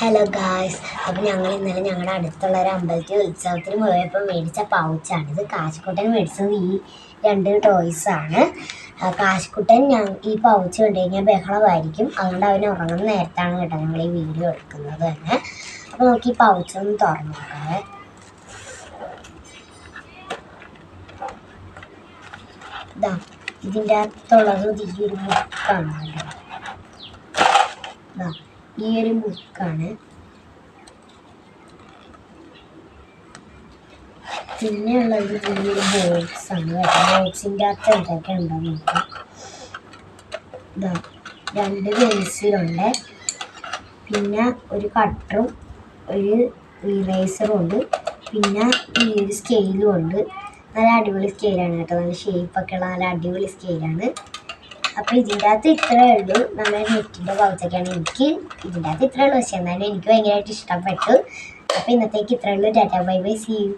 Hello guys അപ്പോൾ ഞങ്ങൾ ഇന്നലെ ഞങ്ങളുടെ അടുത്തുള്ള ഒരു അമ്പലത്തിൽ ഉത്സവത്തിന് പോയപ്പോൾ മേടിച്ച പൗച്ചാണ് ഇത് കാശിക്കുട്ടൻ മേടിച്ചത് ഈ രണ്ട് ടോയ്സാണ് കാശിക്കുട്ടൻ ഞാൻ ഈ പൗച്ച് കണ്ടു കഴിഞ്ഞാൽ ബഹളമായിരിക്കും. അതുകൊണ്ട് അവന് ഉറങ്ങുന്ന നേരത്താണ് കേട്ടോ ഞങ്ങൾ ഈ വീഡിയോ എടുക്കുന്നത് തന്നെ. അപ്പോൾ നമുക്ക് ഈ പൗച്ച് ഒന്ന് തുറന്നു നോക്കാം ഇതാ ഇതിന്റെ അകത്തുള്ളത് ഈ ഒരു ബുക്കാണ് ഈ ഒരു ബുക്കാണ് പിന്നെ ഉള്ളത് ഈ ഒരു ബോക്സ് ആണ്. ബോക്സിന്റെ അകത്ത് എന്തൊക്കെ ഉണ്ടോ നോക്കാം. രണ്ട് പെൻസിലുണ്ട് പിന്നെ ഒരു കട്ടറും ഒരു ഇറേസറും ഉണ്ട്. പിന്നെ ഈ ഒരു സ്കെയിലും ഉണ്ട്. നല്ല അടിപൊളി സ്കെയിലാണ് കേട്ടോ. നല്ല ഷേപ്പൊക്കെ ഉള്ള നല്ല അടിപൊളി സ്കെയിലാണ് അപ്പോൾ ഇതിന്റെ അകത്ത് ഇത്രയേ ഉള്ളൂ. നമ്മൾ നെറ്റിന്റെ പൗച്ചൊക്കെയാണ് എനിക്ക് ഇതിന്റെ അകത്ത് ഇത്രയേ ഉള്ളൂ. പക്ഷെ എന്നാലും എനിക്ക് ഭയങ്കരമായിട്ട് ഇഷ്ടപ്പെട്ടു. അപ്പോൾ ഇന്നത്തേക്ക് ഇത്രയേ ഉള്ളൂ. Tata bye bye. See you